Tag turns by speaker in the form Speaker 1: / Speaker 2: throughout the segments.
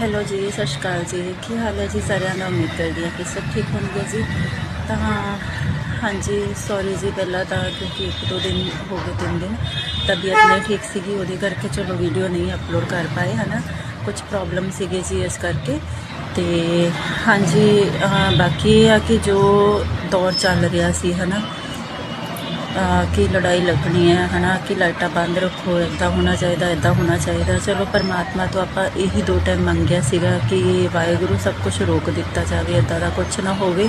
Speaker 1: Hello ਜੀ, ਸਤਿ ਸ਼੍ਰੀ ਅਕਾਲ ਜੀ। ਕੀ ਹਾਲ ਹੈ ਜੀ ਸਾਰਿਆਂ ਦਾ? ਉਮੀਦ ਕਰਦੀ ਹਾਂ ਕਿ ਸਭ ਠੀਕ ਹੋਣਗੇ ਜੀ। ਤਾਂ ਹਾਂਜੀ ਸੌਰੀ ਜੀ, ਪਹਿਲਾਂ ਤਾਂ ਕਿਉਂਕਿ ਇੱਕ ਦੋ ਦਿਨ ਹੋ ਗਏ, ਤਿੰਨ ਦਿਨ ਤਬੀਅਤ ਨਹੀਂ ਠੀਕ ਸੀਗੀ, ਉਹਦੇ ਕਰਕੇ ਚਲੋ ਵੀਡੀਓ ਨਹੀਂ ਅਪਲੋਡ ਕਰ ਪਾਏ, ਹਨਾ? ਕੁਝ ਪ੍ਰੋਬਲਮ ਸੀਗੇ ਜੀ ਇਸ ਕਰਕੇ। ਤੇ ਹਾਂਜੀ ਬਾਕੀ ਇਹ ਆ ਕਿ ਜੋ ਦੌਰ ਚੱਲ ਰਿਹਾ ਸੀ, ਹਨਾ? ਅਹ ਕਿ ਲੜਾਈ ਲੱਗਣੀ ਹੈ, ਹਨਾ, ਕਿ ਲਾਈਟਾਂ ਬੰਦ ਰੱਖੋ ਇਦਾਂ ਹੋਣਾ ਚਾਹੀਦਾ ਇਦਾਂ ਹੋਣਾ ਚਾਹੀਦਾ। ਚਲੋ, ਪਰਮਾਤਮਾ ਤੋਂ ਆਪਾਂ ਇਹੀ ਦੋ ਟਾਈਮ ਮੰਗਿਆ ਸੀਗਾ ਕਿ ਵਾਹਿਗੁਰੂ ਸਭ ਕੁਝ ਰੋਕ ਦਿੱਤਾ ਜਾਵੇ ਇਦਾਂ ਦਾ ਕੁਝ ਨਾ ਹੋਵੇ।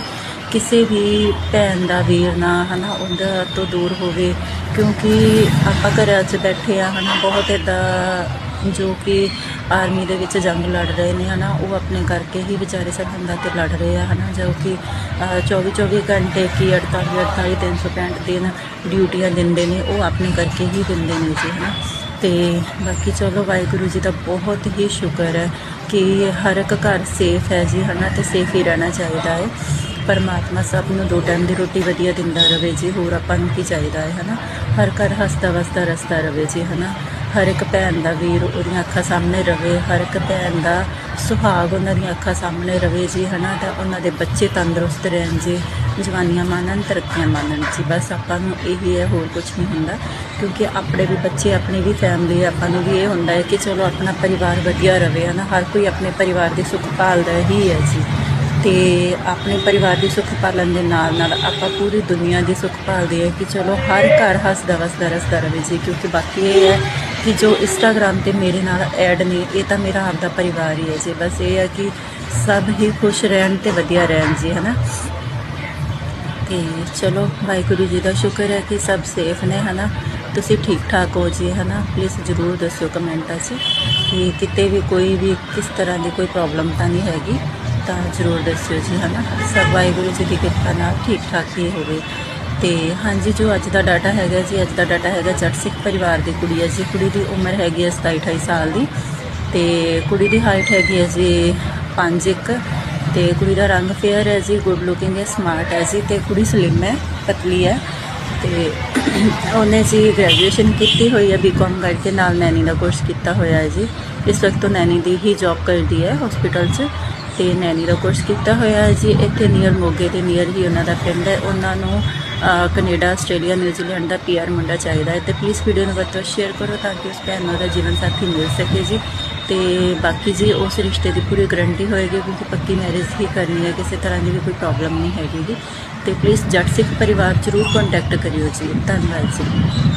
Speaker 1: ਕਿਸੇ ਵੀ ਭੈਣ ਦਾ ਵੀਰ ਨਾ, ਹਨਾ, ਉਹਦਾ ਤੋਂ ਦੂਰ ਹੋਵੇ। ਕਿਉਂਕਿ ਆਪਾਂ ਘਰਾਂ 'ਚ ਬੈਠੇ ਆ, ਹਨਾ, ਬਹੁਤ ਇਦਾਂ ਜੋ ਕਿ ਆਰਮੀ ਦੇ ਵਿੱਚ ਜੰਗ ਲੜ ਰਹੇ ਨੇ ਹਨਾ ਉਹ ਆਪਣੇ ਕਰਕੇ ਹੀ ਵਿਚਾਰੇ ਸਰਹੰਦਾਂ ਤੇ ਲੜ ਰਹੇ ਆ ਹਨਾ ਜੋ ਕਿ ਅਹ, 24 24 ਘੰਟੇ ਕੀ 48 48 365 ਦਿਨ ਡਿਊਟੀਆਂ ਦਿੰਦੇ ਨੇ ਉਹ ਆਪਣੇ ਕਰਕੇ ਹੀ ਦਿੰਦੇ ਨੇ ਜੀ ਹਨਾ। ਤੇ ਬਾਕੀ ਚਲੋ ਵਾਹਿਗੁਰੂ ਜੀ ਦਾ ਬਹੁਤ ਹੀ ਸ਼ੁਕਰ ਹੈ ਕਿ ਹਰ ਇੱਕ ਘਰ ਸੇਫ ਹੈ ਜੀ ਹਨਾ ਤੇ ਸੇਫ ਹੀ ਰਹਿਣਾ ਚਾਹੀਦਾ ਹੈ। ਪਰਮਾਤਮਾ ਸਭ ਨੂੰ ਦੋ ਟਾਈਮ ਦੀ ਰੋਟੀ ਵਧੀਆ ਦਿੰਦਾ ਰਵੇ ਜੀ ਹੋਰ ਆਪਾਂ ਨੂੰ ਕੀ ਚਾਹੀਦਾ ਹੈ ਹਨਾ। ਹਰ ਘਰ ਹੱਸਦਾ ਵਸਦਾ ਰਸਤਾ ਰਵੇ ਜੀ ਹਨਾ। ਹਰ ਇੱਕ ਭੈਣ ਦਾ ਵੀਰ ਉਹਦੀਆਂ ਅੱਖਾਂ ਸਾਹਮਣੇ ਰਵੇ, ਹਰ ਇੱਕ ਭੈਣ ਦਾ ਸੁਹਾਗ ਉਹਨਾਂ ਦੀਆਂ ਅੱਖਾਂ ਸਾਹਮਣੇ ਰਵੇ ਜੀ, ਹਨਾ? ਤਾਂ ਉਹਨਾਂ ਦੇ ਬੱਚੇ ਤੰਦਰੁਸਤ ਰਹਿਣ ਜੀ, ਜਵਾਨੀਆਂ ਮਾਨਣ, ਤਰੱਕੀਆਂ ਮਾਣਨ ਜੀ। ਬਸ ਆਪਾਂ ਨੂੰ ਇਹੀ ਹੈ, ਹੋਰ ਕੁਝ ਨਹੀਂ ਹੁੰਦਾ। ਕਿਉਂਕਿ ਆਪਣੇ ਵੀ ਬੱਚੇ, ਆਪਣੀ ਵੀ ਫੈਮਿਲੀ ਆਪਾਂ ਨੂੰ ਵੀ ਇਹ ਹੁੰਦਾ ਹੈ ਕਿ ਚਲੋ ਆਪਣਾ ਪਰਿਵਾਰ ਵਧੀਆ ਰਵੇ, ਹਨਾ? ਹਰ ਕੋਈ ਆਪਣੇ ਪਰਿਵਾਰ ਦੀ ਸੁੱਖ ਭਾਲਦਾ ਹੀ ਹੈ ਜੀ। ਤੇ ਆਪਣੇ ਪਰਿਵਾਰ ਦੀ ਸੁੱਖ ਪਾਲਣ ਦੇ ਨਾਲ ਨਾਲ ਆਪਾਂ ਪੂਰੀ ਦੁਨੀਆ ਦੀ ਸੁੱਖ ਭਾਲਦੇ ਹਾਂ ਕਿ ਚਲੋ ਹਰ ਘਰ ਹੱਸਦਾ ਵਸਦਾ ਰਸਦਾ ਰਵੇ ਜੀ। ਕਿਉਂਕਿ ਬਾਕੀ ਇਹ ਹੈ ਕਿ ਜੋ ਇੰਸਟਾਗ੍ਰam ਤੇ ਮੇਰੇ ਨਾਲ ਐਡ ਨੇ, ਇਹ ਤਾਂ ਮੇਰਾ ਆਪਦਾ ਪਰਿਵਾਰ ਹੀ ਹੈ ਜੀ। ਬਸ ਇਹ ਹੈ ਕਿ ਸਭ ਹੀ ਖੁਸ਼ ਰਹਿਣ ਤੇ ਵਧੀਆ ਰਹਿਣ ਜੀ, ਹਨਾ? ਤੇ ਚਲੋ, ਵਾਹਿਗੁਰੂ ਜੀ ਦਾ ਸ਼ੁਕਰ ਹੈ ਕਿ ਸਭ ਸੇਫ ਨੇ, ਹਨਾ? ਤੁਸੀਂ ਠੀਕ ਠਾਕ ਹੋ ਜੀ, ਹਨਾ? ਪਲੀਜ਼ ਜਰੂਰ ਦੱਸਿਓ ਕਮੈਂਟਾਂ 'ਚ ਕਿ ਕਿਤੇ ਵੀ ਕੋਈ ਵੀ ਕਿਸ ਤਰ੍ਹਾਂ ਦੀ ਕੋਈ ਪ੍ਰੋਬਲਮ ਤਾਂ ਨਹੀਂ ਹੈਗੀ। ਤਾਂ ਜਰੂਰ ਦੱਸਿਓ ਜੀ, ਹਨਾ? ਸਭ ਵਾਹਿਗੁਰੂ ਜੀ ਦੀ ਕਿਰਪਾ ਨਾਲ ਠੀਕ ਠਾਕ ਹੀ ਹੋਵੇ। ਤੇ ਹਾਂਜੀ, ਜੋ ਅੱਜ ਦਾ ਡਾਟਾ ਹੈਗਾ ਜੀ, ਅੱਜ ਦਾ ਡਾਟਾ ਹੈਗਾ ਜੱਟ ਸਿੱਖ ਪਰਿਵਾਰ ਦੀ ਕੁੜੀ ਹੈ ਜੀ। ਕੁੜੀ ਦੀ ਉਮਰ ਹੈਗੀ ਹੈ 27 28 ਸਾਲ ਦੀ ਤੇ ਕੁੜੀ ਦੀ ਹਾਈਟ ਹੈਗੀ ਹੈ ਜੀ 5 ਇੱਕ ਤੇ ਕੁੜੀ ਦਾ ਰੰਗ ਫੇਅਰ ਹੈ ਜੀ ਗੁੱਡ ਲੁਕਿੰਗ ਹੈ ਸਮਾਰਟ ਹੈ ਜੀ ਤੇ ਕੁੜੀ ਸਲਿਮ ਹੈ, ਪਤਲੀ ਹੈ ਤੇ ਉਹਨੇ ਜੀ ਗ੍ਰੈਜੂਏਸ਼ਨ ਕੀਤੀ ਹੋਈ ਹੈ ਬੀਕਾਮ ਕਰਕੇ ਨਾਲ ਨੈਨੀ ਦਾ ਕੋਰਸ ਕੀਤਾ ਹੋਇਆ ਹੈ ਜੀ। ਇਸ ਵਕਤ ਉਹ ਨੈਨੀ ਦੀ ਹੀ ਜੌਬ ਕਰਦੀ ਹੈ ਹਸਪੀਟਲ 'ਚ ਤੇ ਨੈਨੀ ਦਾ ਕੋਰਸ ਕੀਤਾ ਹੋਇਆ ਹੈ ਜੀ। ਇੱਥੇ ਨੀਅਰ ਮੋਗੇ ਦੇ ਨੀਅਰ ਹੀ ਉਹਨਾਂ ਦਾ ਪਿੰਡ ਹੈ। ਉਹਨਾਂ ਨੂੰ ਕੈਨੇਡਾ, ਆਸਟ੍ਰੇਲੀਆ ਨਿਊਜ਼ੀਲੈਂਡ ਦਾ ਪੀਆਰ ਮੁੰਡਾ ਚਾਹੀਦਾ ਹੈ ਤੇ ਪਲੀਜ਼ ਵੀਡੀਓ ਨੂੰ ਵੱਧ ਤੋਂ ਸ਼ੇਅਰ ਕਰੋ ਤਾਂ ਕਿ ਉਸ ਭੈਣ ਨੂੰ ਉਹਦਾ ਜੀਵਨ ਸਾਥੀ ਮਿਲ ਸਕੇ ਜੀ। ਤੇ ਬਾਕੀ ਜੀ, ਉਸ ਰਿਸ਼ਤੇ ਦੀ ਪੂਰੀ ਗਰੰਟੀ ਹੋਏਗੀ ਕਿਉਂਕਿ ਪੱਕੀ ਮੈਰਿਜ ਹੀ ਕਰਨੀ ਹੈ, ਕਿਸੇ ਤਰ੍ਹਾਂ ਦੀ ਵੀ ਕੋਈ ਪ੍ਰੋਬਲਮ ਨਹੀਂ ਹੈਗੀ ਜੀ। ਤੇ ਪਲੀਜ਼ ਜੱਟ ਸਿੱਖ ਪਰਿਵਾਰ ਜ਼ਰੂਰ ਕੰਟੈਕਟ ਕਰਿਓ ਜੀ। ਧੰਨਵਾਦ ਜੀ।